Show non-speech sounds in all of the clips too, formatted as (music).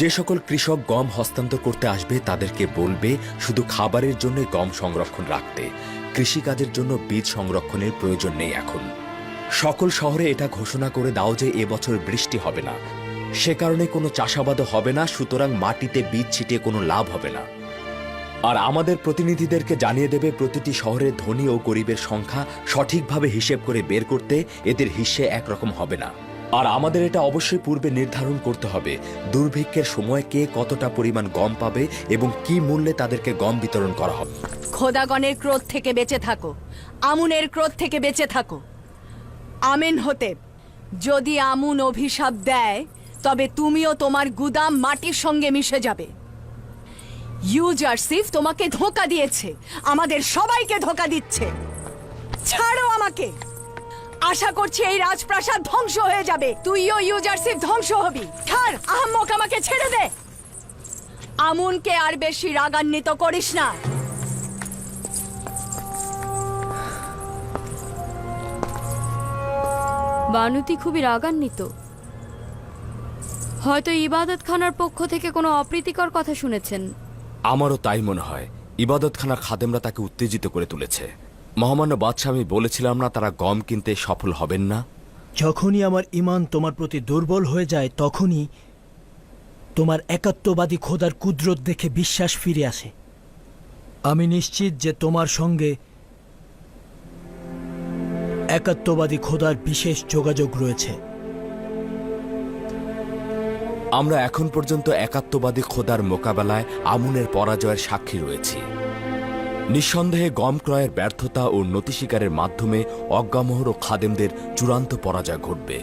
যে সকল কৃষক গম হস্তান্তর করতে আসবে, তাদেরকে বলবে, শুধু খাবারের জন্য গম সংরক্ষণ রাখতে। কৃষিকাজের জন্য বীজ সংরক্ষণের প্রয়োজন নেই এখন। সকল শহরে এটা ঘোষণা করে দাও যে এবছর বৃষ্টি হবে না। সে কারণে কোনো চাষাবাদও হবে না, সুতরাং মাটিতে বীজ ছিটিয়ে কোনো লাভ হবে না। আর আমাদের প্রতিনিধিদেরকে জানিয়ে দেবে, প্রতিটি শহরের ধনী ও গরিবের সংখ্যা সঠিকভাবে হিসেব করে বের করতে এদের হিসে একরকম হবে না। আর আমাদের এটা অবশ্যই পূর্বে নির্ধারণ করতে হবে। দুর্ভিক্ষের সময় কে কতটা পরিমাণ গম পাবে এবং কি মূল্যে তাদেরকে গম বিতরণ করা হবে। খোদাগণের ক্রোধ থেকে বেঁচে থাকো। আমুনের ক্রোধ থেকে বেঁচে থাকো। আমেন হতে, যদি আমুন অভিশাপ দেয়, তবে তুমিও তোমার গুদাম মাটির সঙ্গে মিশে যাবে। ইউজারসিফ তোমাকে ধোকা দিয়েছে। আমাদের সবাইকে ধোকা দিচ্ছে। ছাড়ো আমাকে। আশা করছি এই রাজপ্রাসাদ ধ্বংস হয়ে যাবে। তুইও ইউজারসিফ ধ্বংস হবি। ছাড় আহম্মক আমাকে ছেড়ে দে। আমুনকে আর বেশি রাগান্বিত করিস না। বানুতি খুবই রাগান্বিত। হয়তো ইবাদত খানার পক্ষ থেকে কোনো অপ্রীতিকর কথা শুনেছেন। আমারও তাই মনে হয়। ইবাদতখানার খাদেমরা তাকে উত্তেজিত করে তুলেছে। মহামান্য বাদশাহ আমি বলেছিলাম না তারা গম কিনতে সফল হবেন না? যখনই আমার ইমান তোমার প্রতি দুর্বল হয়ে যায় তখনই তোমার একাত্মবাদী খোদার কুদরত দেখে বিশ্বাস ফিরে আসে। আমি নিশ্চিত যে তোমার সঙ্গে একাত্মবাদী খোদার বিশেষ যোগাযোগ রয়েছে। আমরা এখন পর্যন্ত একাত্মবাদী খোদার মোকাবেলায় আমুনের পরাজয়ের সাক্ষী রয়েছি। নিঃসন্দেহে গম ক্রয়ের ব্যর্থতা ও নতি স্বীকারের মাধ্যমে অজ্ঞামোহর ও খাদেমদের চূড়ান্ত পরাজয় ঘটবে।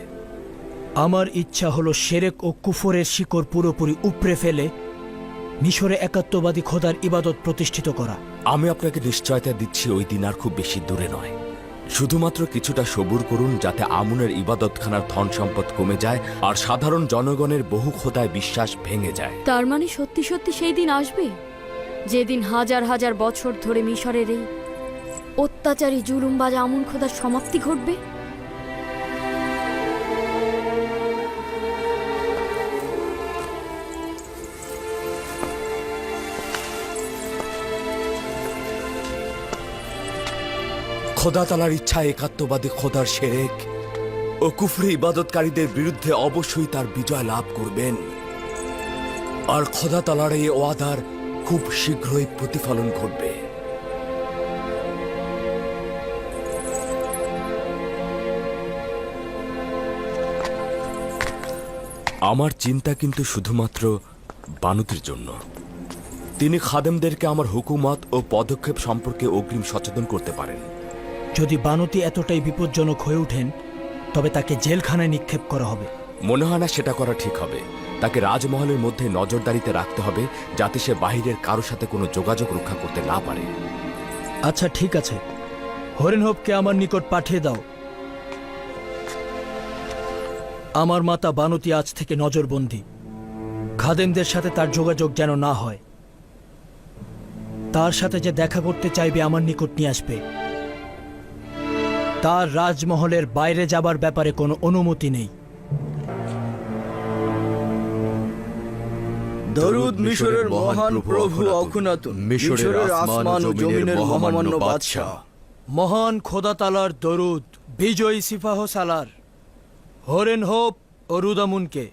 আমার ইচ্ছা হলো সেরেক ও কুফরের শিকড় পুরোপুরি উপড়ে ফেলে মিশরে একাত্মবাদী খোদার ইবাদত প্রতিষ্ঠিত করা। আমি আপনাকে নিশ্চয়তা দিচ্ছি ওই দিন আর খুব বেশি দূরে নয়। শুধুমাত্র কিছুটা সবুর করুন যাতে আমুনের ইবাদতখানার ধন সম্পদ কমে যায় আর সাধারণ জনগণের বহু খোদায় বিশ্বাস ভেঙে যায়। তার মানে সত্যি সত্যি সেই দিন আসবে? যেদিন হাজার হাজার বছর ধরে মিশরের এই অত্যাচারী জুলুমবাজ আমন খোদার সমাপ্তি ঘটবে? খোদা তালার ইচ্ছা একাত্মবাদী খোদার সেরেক ও কুফরি ইবাদতকারীদের বিরুদ্ধে অবশ্যই তার বিজয় লাভ করবেন। আর খোদা তালার এই ওয়াদার খুব শীঘ্রই প্রতিফলন ঘটবে। আমার চিন্তা কিন্তু শুধুমাত্র বানুতির জন্য। তিনি খাদেমদেরকে আমার হুকুমত ও পদক্ষেপ সম্পর্কে অগ্রিম সচেতন করতে পারেন। যদি বানুতি এতটাই বিপজ্জনক হয়ে ওঠেন তবে তাকে জেলখানায় নিক্ষেপ করা হবে। মনে হয় না সেটা করা ঠিক হবে। তাকে রাজমহলের মধ্যে নজরদারিতে রাখতে হবে যাতে সে বাহিরের কারোর সাথে কোনো যোগাযোগ রক্ষা করতে না পারে। আচ্ছা ঠিক আছে। হরিণহবকে আমার নিকট পাঠিয়ে দাও। আমার মাতা বানতি আজ থেকে নজরবন্দি। খাদেমদের সাথে তার যোগাযোগ যেন না হয়। তার সাথে যে দেখা করতে চাইবে আমার নিকট নিয়ে আসবে। তার রাজমহলের বাইরে যাবার ব্যাপারে কোনো অনুমতি নেই। দরুদ মিশরের মহান প্রভু অখুনাতুন মিশরের আসমান ও জমিনের মহামান্য বাদশাহ। মহান খোদাতালার দরুদ বিজয়ী সিফাহ সালার হরেন হোপ ও রুদামুনকে।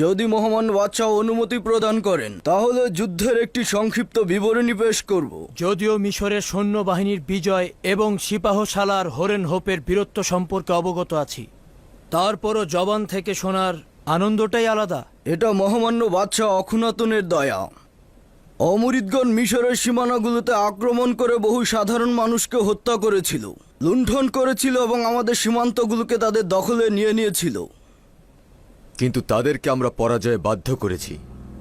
যদি মহামান্য বাদশাহ অনুমতি প্রদান করেন তাহলে যুদ্ধের একটি সংক্ষিপ্ত বিবরণী পেশ করব। যদিও মিশরের সৈন্যবাহিনীর বিজয় এবং সিপাহ সালার হরেন হোপের বীরত্ব সম্পর্কে অবগত আছি তারপরও জবান থেকে শোনার আনন্দটাই আলাদা। এটা মহামান্য বাদশাহ অখুনাতুনের দয়া। অমরিদগণ মিশরের সীমানাগুলোতে আক্রমণ করে বহু সাধারণ মানুষকে হত্যা করেছিল লুণ্ঠন করেছিল এবং আমাদের সীমান্তগুলোকে তাদের দখলে নিয়ে নিয়েছিল। কিন্তু তাদেরকে আমরা পরাজয়ে বাধ্য করেছি।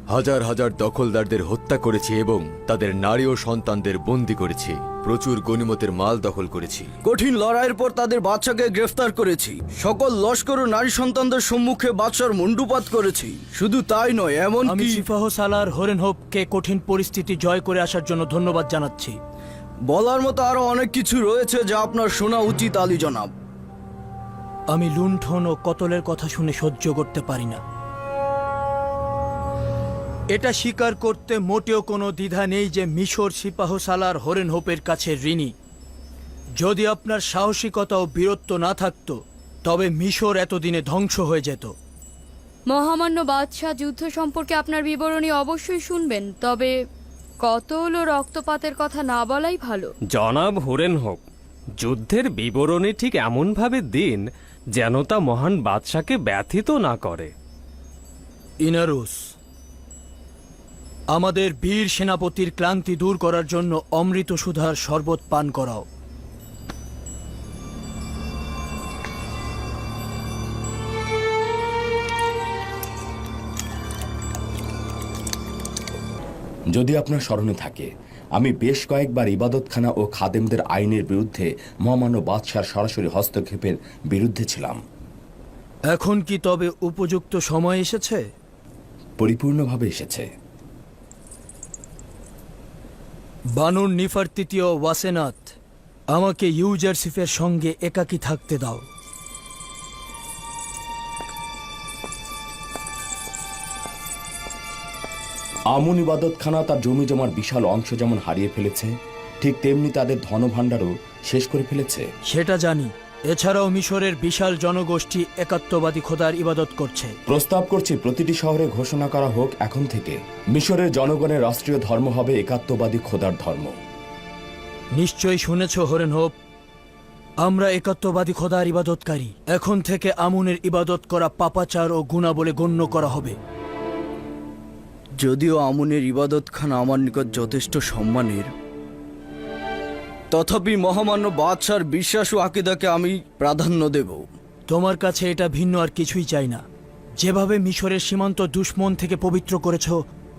হাজার হাজার দখলদারদের হত্যা করেছি এবং তাদের নারী ও সন্তানদের বন্দি করেছি। প্রচুর গনিমতের মাল দখল করেছি। কঠিন লড়াইয়ের পর তাদের বাচ্চাকে গ্রেফতার করেছি। সকল লস্কর ও নারী সন্তানদের সম্মুখে বাদশার মুন্ডুপাত করেছি। শুধু তাই নয় এমন আমি সিফাহ সালার হরেন হোপকে কঠিন পরিস্থিতি জয় করে আসার জন্য ধন্যবাদ জানাচ্ছি। বলার মতো আরও অনেক কিছু রয়েছে যা আপনার শোনা উচিত আলী জনাব। আমি লুণ্ঠন ও কতলের কথা শুনে সহ্য করতে পারি না। এটা স্বীকার করতে মোটেও কোনো দ্বিধা নেই যে মিশর সিপাহসালার হরেন হোপের কাছে ঋণী। যদি আপনার সাহসিকতা ও বীরত্ব না থাকতো তবে মিশর এতদিনে ধ্বংস হয়ে যেত। মহামান্য বাদশাহ যুদ্ধ সম্পর্কে আপনার বিবরণী অবশ্যই শুনবেন তবে কত হলো রক্তপাতের কথা না বলাই ভালো। জনাব হুরেন হোক যুদ্ধের বিবরণী ঠিক এমনভাবে দিন যেন তা মহান বাদশাকে ব্যথিত না করে। ইনারুস আমাদের বীর সেনাপতির ক্লান্তি দূর করার জন্য অমৃত সুধার শরবত পান করাও। যদি আপনার স্মরণে থাকে আমি বেশ কয়েকবার ইবাদতখানা ও খাদেমদের আইনের বিরুদ্ধে মহামান্য বাদশার সরাসরি হস্তক্ষেপের বিরুদ্ধে ছিলাম। এখন কি তবে উপযুক্ত সময় এসেছে? পরিপূর্ণভাবে এসেছে। বানুর নিফার তৃতীয় ওয়াসেনাথ আমাকে ইউজারসিফের সঙ্গে একাকি থাকতে দাও। আমন ইবাদতখানা তার জমি জমার বিশাল অংশ যেমন হারিয়ে ফেলেছে ঠিক তেমনি তাদের ধনভাণ্ডারও শেষ করে ফেলেছে। সেটা জানি। এছাড়াও মিশরের বিশাল জনগোষ্ঠী একাত্মবাদী খোদার ইবাদত করছে। প্রস্তাব করছি প্রতিটি শহরে ঘোষণা করা হোক এখন থেকে। মিশরের জনগণের রাষ্ট্রীয় ধর্ম হবে একাত্মবাদী খোদার ধর্ম। নিশ্চয়ই শুনেছ হরেন হোপ আমরা একাত্মবাদী খোদার ইবাদতকারী। এখন থেকে আমুনের ইবাদত করা পাপাচার ও গুণা বলে গণ্য করা হবে। যদিও আমুনের ইবাদতখানা আমার নিকট যথেষ্ট সম্মানের তথাপি মহামান্য বাদশার বিশ্বাস ও আকিদাকে আমি প্রাধান্য দেব। তোমার কাছে এটা ভিন্ন আর কিছুই চাই না। যেভাবে মিশরের সীমান্ত দুশ্মন থেকে পবিত্র করেছ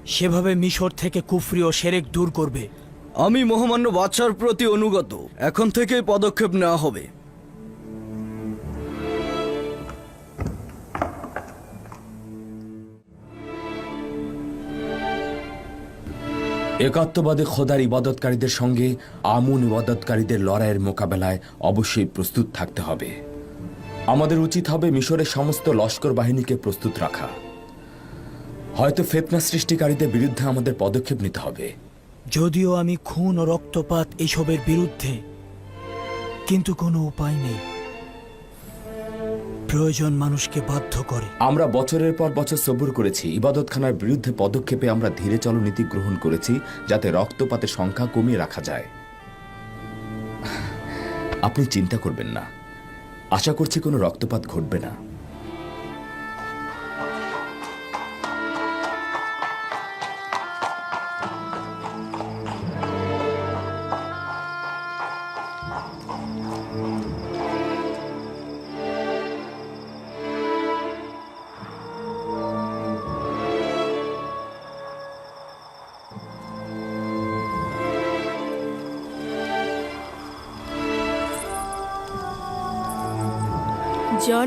সেভাবে মিশর থেকে কুফরি ও সেরেক দূর করবে। আমি মহামান্য বাদশার প্রতি অনুগত। এখন থেকেই পদক্ষেপ নেওয়া হবে। একাত্মবাদী খোদার ইবাদতকারীদের সঙ্গে আমুন ইবাদতকারীদের লড়াইয়ের মোকাবেলায় অবশ্যই প্রস্তুত থাকতে হবে। আমাদের উচিত হবে মিশরের সমস্ত লস্কর বাহিনীকে প্রস্তুত রাখা। হয়তো ফেতনা সৃষ্টিকারীদের বিরুদ্ধে আমাদের পদক্ষেপ নিতে হবে। যদিও আমি খুন ও রক্তপাত এসবের বিরুদ্ধে, কিন্তু কোনো উপায় নেই। প্রয়োজন মানুষকে বাধ্য করে। আমরা বছরের পর বছর সবুর করেছি। ইবাদতখানার বিরুদ্ধে পদক্ষেপে আমরা ধীরে চলো নীতি গ্রহণ করেছি, যাতে রক্তপাতের সংখ্যা কমিয়ে রাখা যায়। আপনি চিন্তা করবেন না। আশা করছি কোনো রক্তপাত ঘটবে না।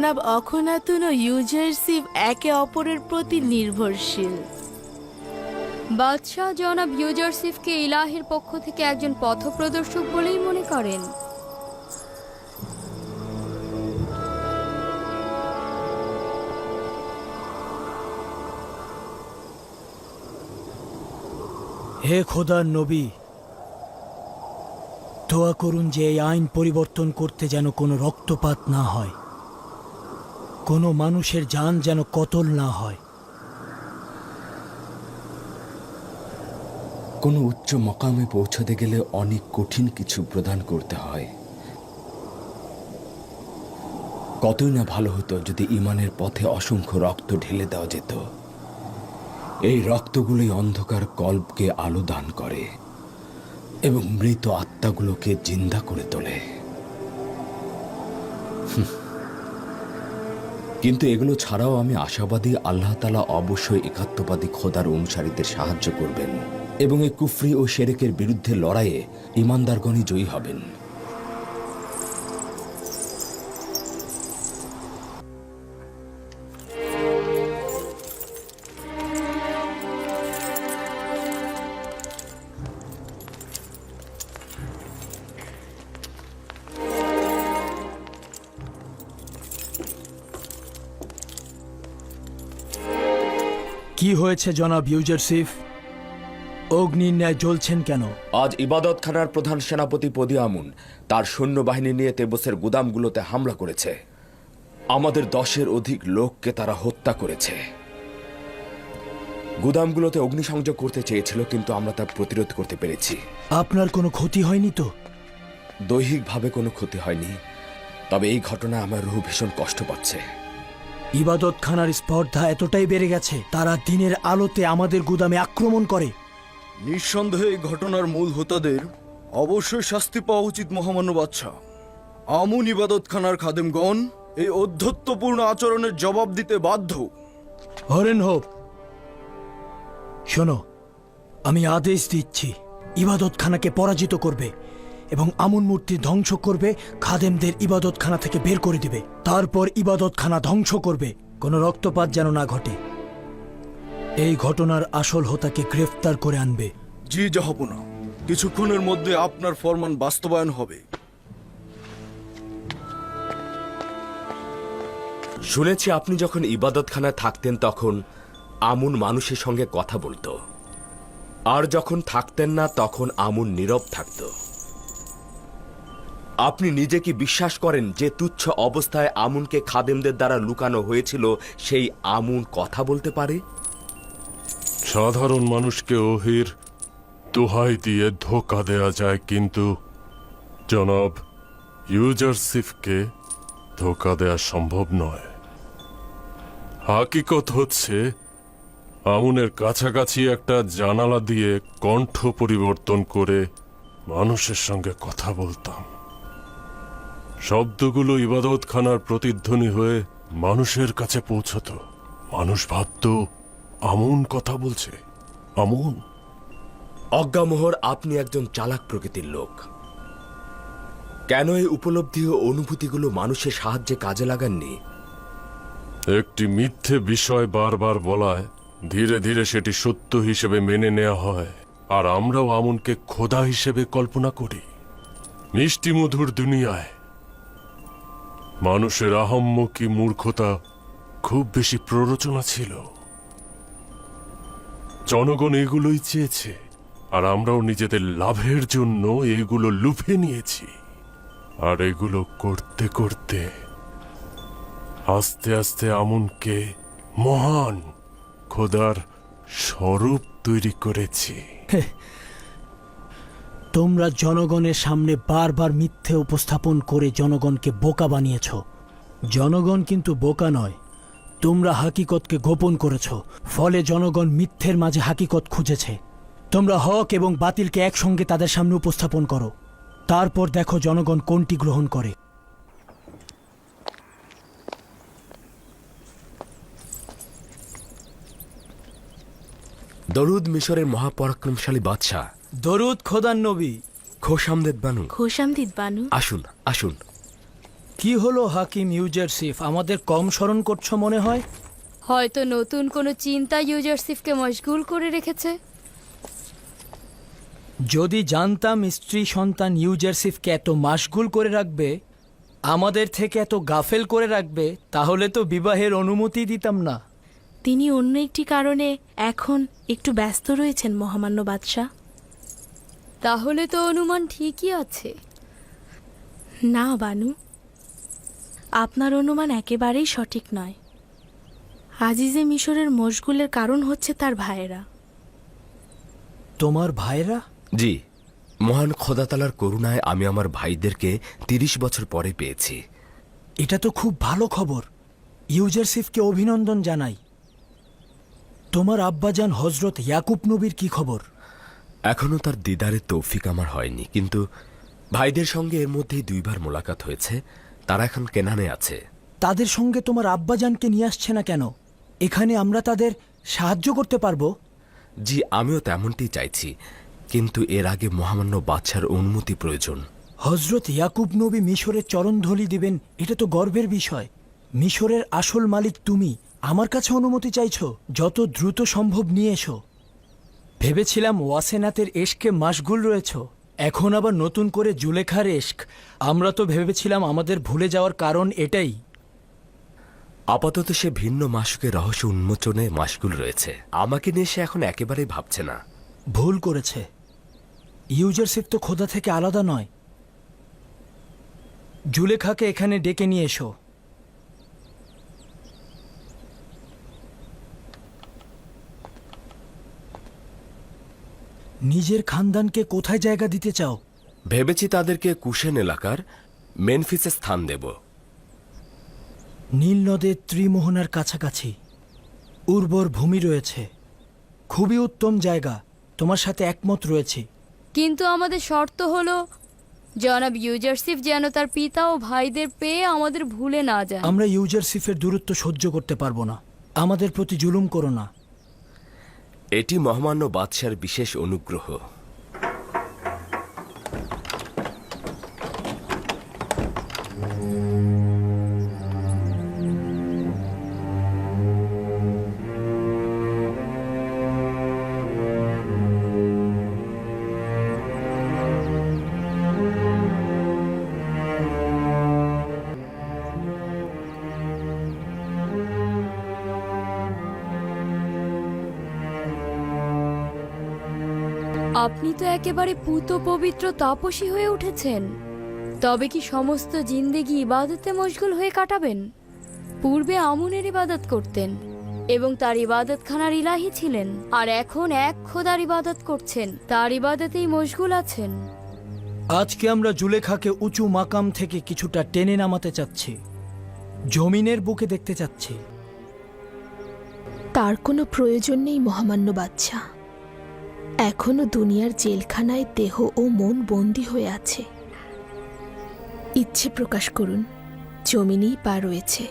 জনাব অখনাতুন ও ইউজারসিভ একে অপরের প্রতি নির্ভরশীল। বাদশাহ জনাব ইউজারসিফকে ইলাহের পক্ষ থেকে একজন পথপ্রদর্শক বলেই মনে করেন। হে খোদার নবী দোয়া করুন যে এই আইন পরিবর্তন করতে যেন কোনো রক্তপাত না হয়। কোনো মানুষের যান যেন কতল না হয়। কোনো উচ্চ মকামে পৌঁছাতে গেলে অনেক কঠিন কিছু প্রদান করতে হয়। কতই না ভালো হতো যদি ইমানের পথে অসংখ্য রক্ত ঢেলে দেওয়া যেত। এই রক্তগুলোই অন্ধকার কল্পকে আলো দান করে এবং মৃত আত্মাগুলোকে জিন্দা করে তোলে। হুঁ। কিন্তু এগুলো ছাড়াও আমি আশাবাদী আল্লাহ তালা অবশ্যই একাত্মবাদী খোদার অনুসারীদের সাহায্য করবেন এবং এই কুফরি ও শেরেকের বিরুদ্ধে লড়াইয়ে ইমানদারগণই জয়ী হবেন। কি হয়েছে জনাব ইউজারসিফ অগ্নির ন্যায় জ্বলছেন কেন? আজ ইবাদতখানার প্রধান সেনাপতি পদি আমুন তার সৈন্যবাহিনী নিয়ে তেবসের গুদামগুলোতে হামলা করেছে। আমাদের দশের অধিক লোককে তারা হত্যা করেছে। গুদামগুলোতে অগ্নিসংযোগ করতে চেয়েছিল কিন্তু আমরা তা প্রতিরোধ করতে পেরেছি। আপনার কোনো ক্ষতি হয়নি তো? দৈহিকভাবে কোনো ক্ষতি হয়নি তবে এই ঘটনা আমার রুহ ভীষণ কষ্ট পাচ্ছে। ইবাদত খানার স্পর্ধা এতটাই বেড়ে গেছে তারা দিনের আলোতে আমাদের গুদামে আক্রমণ করে। নিঃসন্দেহে এই ঘটনার মূল হোতাদের অবশ্যই শাস্তি পাওয়া উচিত মহামান্য বাদশাহ। আমুন ইবাদতখানার খাদেমগণ এই অধ্যত্বপূর্ণ আচরণের জবাব দিতে বাধ্য। হরেন হোপ শোনো আমি আদেশ দিচ্ছি ইবাদতখানাকে পরাজিত করবে। এবং আমুন মূর্তি ধ্বংস করবে খাদেমদের ইবাদতখানা থেকে বের করে দিবে। তারপর ইবাদতখানা ধ্বংস করবে কোনো রক্তপাত যেন না ঘটে। এই ঘটনার আসল হোতাকে গ্রেফতার করে আনবে। জি জাহাপনা কিছুক্ষণের মধ্যে আপনার ফরমান বাস্তবায়ন হবে। শুনেছি আপনি যখন ইবাদতখানায় থাকতেন তখন আমুন মানুষের সঙ্গে কথা বলতো। আর যখন থাকতেন না তখন আমুন নীরব থাকত। আপনি নিজে কি বিশ্বাস করেন যে তুচ্ছ অবস্থায় আমুনকে খাদেমদের দ্বারা লুকানো হয়েছিল সেই আমুন কথা বলতে পারে? সাধারণ মানুষকে ওহির দোহাই দিয়ে ধোকা দেয়া যায়, কিন্তু জনাব ইউজারসিফকে ধোকা দেয়া সম্ভব নয়। হাকিকত হচ্ছে, আমুনের কাছাকাছি একটা জানালা দিয়ে কণ্ঠ পরিবর্তন করে মানুষের সঙ্গে কথা বলতাম। শব্দগুলো ইবাদতখানার প্রতিধ্বনি হয়ে মানুষের কাছে পৌঁছতো। মানুষ ভাবতো আমন কথা বলছে আমন। অজ্ঞামোহর আপনি একজন চালাক প্রকৃতির লোক। কেন এই উপলব্ধি ও অনুভূতিগুলো মানুষের সাহায্যে কাজে লাগাননি? একটি মিথ্যে বিষয় বারবার বলায় ধীরে ধীরে সেটি সত্য হিসেবে মেনে নেওয়া হয় আর আমরাও আমনকে খোদা হিসেবে কল্পনা করি। মিষ্টি মধুর দুনিয়ায় মানুষের আহম্য কি মূর্খতা? খুব বেশি প্ররোচনা ছিল। জনগণ এগুলোই চেয়েছে, আর আমরাও নিজেদের লাভের জন্য এগুলো লুফে নিয়েছি। আর এগুলো করতে করতে, আস্তে আস্তে আমনকে মহান খোদার স্বরূপ তৈরি করেছি। (laughs) তোমরা জনগণের সামনে বারবার মিথ্যে উপস্থাপন করে জনগণকে বোকা বানিয়েছ। জনগণ কিন্তু বোকা নয়, তোমরা হাকিকতকে গোপন করেছ, ফলে জনগণ মিথ্যের মাঝে হাকিকত খুঁজেছে। তোমরা হক এবং বাতিলকে একসঙ্গে তাদের সামনে উপস্থাপন করো। তারপর দেখো জনগণ কোনটি গ্রহণ করে। দরুদ মিশরের মহাপরাক্রমশালী বাদশাহ দরুদ খোদান নবী। খোশামদেদ বানু। খোশামদিদ বানু। আসুন আসুন। কি হলো হাকিম ইউজারসিফ আমাদের কম স্মরণ করছ মনে হয়? হয়তো নতুন কোনো চিন্তা ইউজারসিফকে মশগুল করে রেখেছে। যদি জানতাম স্ত্রী সন্তান ইউজারসিফকে এত মাশগুল করে রাখবে আমাদের থেকে এত গাফেল করে রাখবে তাহলে তো বিবাহের অনুমতি দিতাম না। তিনি অন্য একটি কারণে এখন একটু ব্যস্ত রয়েছেন মহামান্য বাদশাহ। তাহলে তো অনুমান ঠিকই আছে। না বানু। আপনার অনুমান একেবারেই সঠিক নয়। আজিজে মিশরের মশগুলের কারণ হচ্ছে তার ভাইয়েরা। তোমার ভাইরা জি। মহান খোদাতালার করুণায় আমি আমার ভাইদেরকে তিরিশ বছর পরে পেয়েছি। এটা তো খুব ভালো খবর। ইউজারসিফকে অভিনন্দন জানাই। তোমার আব্বাজান হজরত ইয়াকুব নবীর কি খবর? এখনও তার দিদারে তৌফিক আমার হয়নি কিন্তু ভাইদের সঙ্গে এর মধ্যেই দুইবার মোলাকাত হয়েছে তারা এখন কেনানে আছে। তাদের সঙ্গে তোমার আব্বাজানকে নিয়ে আসছে না কেন? এখানে আমরা তাদের সাহায্য করতে পারব? জি আমিও তেমনটি চাইছি কিন্তু এর আগে মহামান্য বাদশার অনুমতি প্রয়োজন। হজরত ইয়াকুব নবী মিশরের চরণধলি দিবেন এটা তো গর্বের বিষয়। মিশরের আসল মালিক তুমি আমার কাছে অনুমতি চাইছো যত দ্রুত সম্ভব নিয়ে এসো। ভেবেছিলাম ওয়াসেনাতের এশকে মাসগুল রয়েছ এখন আবার নতুন করে জুলেখার এশক। আমরা তো ভেবেছিলাম আমাদের ভুলে যাওয়ার কারণ এটাই। আপাতত সে ভিন্ন মাসুকের রহস্য উন্মোচনে মাসগুল রয়েছে। আমাকে নিয়ে সে এখন একেবারেই ভাবছে না। ভুল করেছে। ইউজারশিপ তো খোদা থেকে আলাদা নয়। জুলেখাকে এখানে ডেকে নিয়ে এসো। নিজের খানদানকে কোথায় জায়গা দিতে চাও? ভেবেছি তাদেরকে কুশেন এলাকার মেনফিসে স্থান দেব। নীল নদের ত্রিমোহনার কাছাকাছি। উর্বর ভূমি রয়েছে। খুবই উত্তম জায়গা। তোমার সাথে একমত রয়েছে। কিন্তু আমাদের শর্ত হলো জনাব ইউজারসিফ যেন তার পিতা ও ভাইদের পেয়ে আমাদের ভুলে না যায়। আমরা ইউজারসিফের দূরত্ব সহ্য করতে পারব না। আমাদের প্রতি জুলুম করো না। এটি মহামান্য বাদশার বিশেষ অনুগ্রহ। আপনি তো একেবারে পুত পবিত্র তাপসী হয়ে উঠেছেন। তবে কি সমস্ত জিন্দেগি ইবাদতে মশগুল হয়ে কাটাবেন? পূর্বে আমুনের ইবাদত করতেন এবং তার ইবাদতখানার ইলাহি ছিলেন। আর এখন এক খোদার ইবাদত করছেন তার ইবাদতেই মশগুল আছেন। আজকে আমরা জুলেখাকে উঁচু মাকাম থেকে কিছুটা টেনে নামাতে চাচ্ছি। জমিনের বুকে দেখতে চাচ্ছি। তার কোনো প্রয়োজন নেই মহামান্য বাচ্চা এখনও দুনিয়ার জেলখানায় দেহ ও মন বন্দী হয়ে আছে। ইচ্ছে প্রকাশ করুন জমিনেই পা রয়েছে।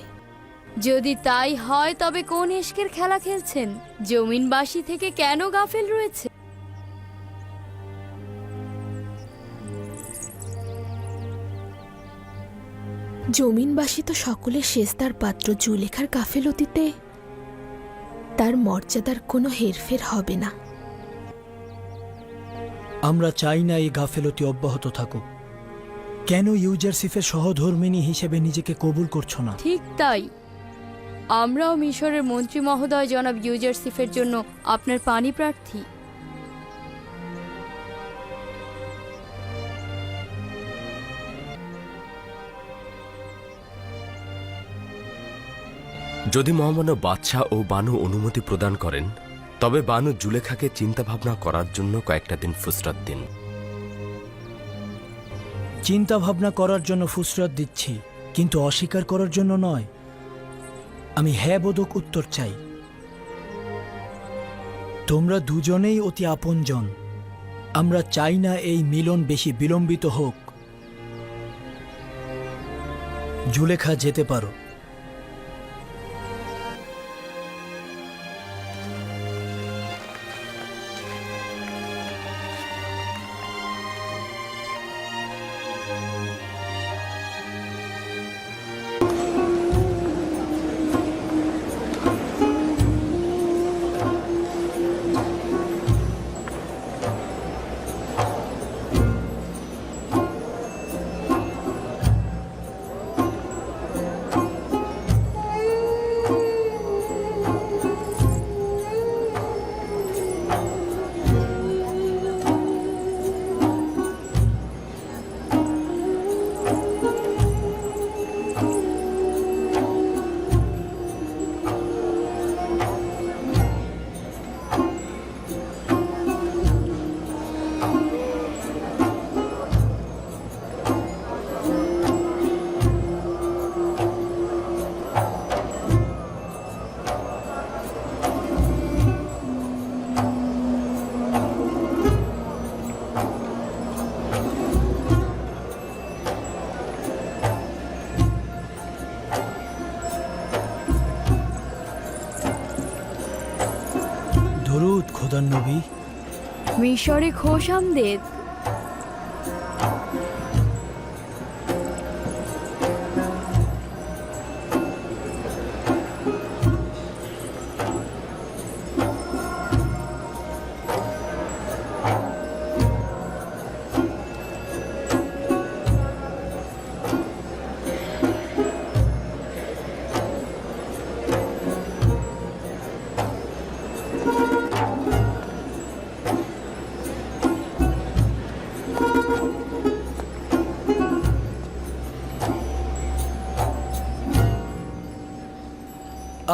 যদি তাই হয় তবে কোন এশকের খেলা খেলছেন? জমিনবাসী থেকে কেন গাফেল রয়েছে? জমিনবাসী তো সকলের শেষদার পাত্র জুলেখার গাফেলতিতে। তার মর্যাদার কোনো হেরফের হবে না। আমরা চাই না এই গাফেলতি অব্যাহত থাকুক। কেন ইউজারশিপের সহধর্মিনী হিসেবে নিজেকে কবুল করছ না? ঠিক তাই। আমরাও মিশরের মন্ত্রী মহোদয় জনাব ইউজারসিফের জন্য আপনার পানি প্রার্থী। যদি মহামান্য বাদশাহ ও বানু অনুমতি প্রদান করেন তবে বানু জুলেখাকে চিন্তাভাবনা করার জন্য কয়েকটা দিন ফুসরাত দিন। চিন্তা ভাবনা করার জন্য ফুসরত দিচ্ছি, কিন্তু অস্বীকার করার জন্য নয়। আমি হ্যাঁ বোধক উত্তর চাই। তোমরা দুজনেই অতি আপনজন। আমরা চাই না এই মিলন বেশি বিলম্বিত হোক। জুলেখা যেতে পারো। মিশরে খোশামদেদ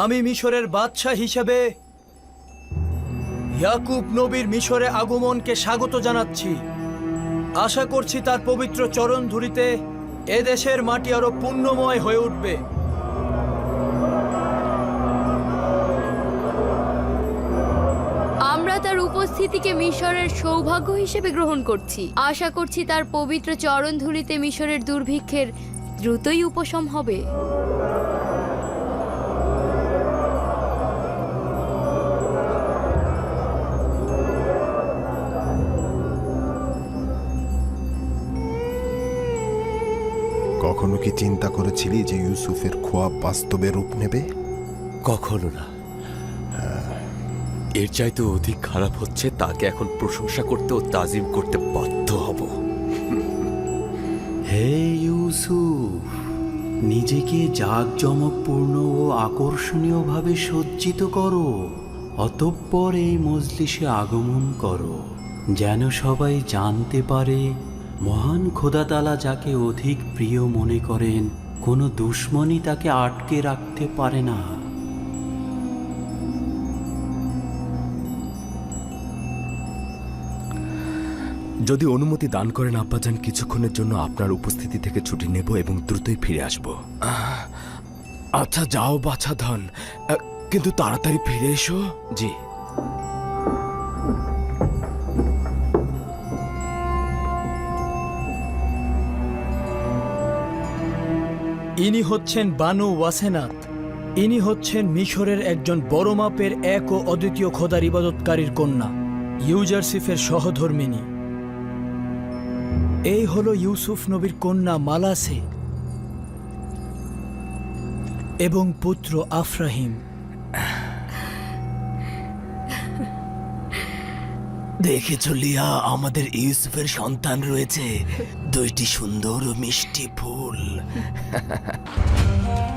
আমি মিশরের বাদশাহ হিসেবে ইয়াকুব নবীর মিশরে আগমনকে স্বাগত জানাচ্ছি। আশা করছি তার পবিত্র চরণ ধুরিতে এদেশের মাটি আরও পুণ্যময় হয়ে উঠবে। আমরা তার উপস্থিতিকে মিশরের সৌভাগ্য হিসেবে গ্রহণ করছি। আশা করছি তার পবিত্র চরণ ধুলিতে মিশরের দুর্ভিক্ষের দ্রুতই উপশম হবে। কখনো কি চিন্তা করেছিলি যে ইউসুফের খোয়াব বাস্তবে রূপ নেবে? কখনো না। এর চাইতে অধিক খারাপ হচ্ছে তাকে এখন প্রশংসা করতে ও তাজিম করতে বাধ্য হব। হে ইউসুফ নিজেকে জাঁকজমকপূর্ণ ও আকর্ষণীয়ভাবে সজ্জিত করো। অতঃপর এই মজলিসে আগমন করো যেন সবাই জানতে পারে মহান খোদাতালা যাকে অধিক প্রিয় মনে করেন কোনো দুশ্মনই তাকে আটকে রাখতে পারে না। যদি অনুমতি দান করেন আব্বাজান কিছুক্ষণের জন্য আপনার উপস্থিতি থেকে ছুটি নেব এবং দ্রুতই ফিরে আসব। আচ্ছা যাও বাছা ধন। কিন্তু তাড়াতাড়ি ফিরে এসো। জি। ইনি হচ্ছেন বানু ওয়াসেনাত। ইনি হচ্ছেন মিশরের একজন বড় মাপের এক ও অদ্বিতীয় খোদার ইবাদতকারীর কন্যা, ইউজারসিফের সহধর্মিনী। এই হল ইউসুফ নবীর কন্যা মালাসে এবং পুত্র আফরাহিম। দেখেছ লিয়া আমাদের ইউসুফের সন্তান রয়েছে। দুইটি সুন্দর ও মিষ্টি ফুল। (laughs)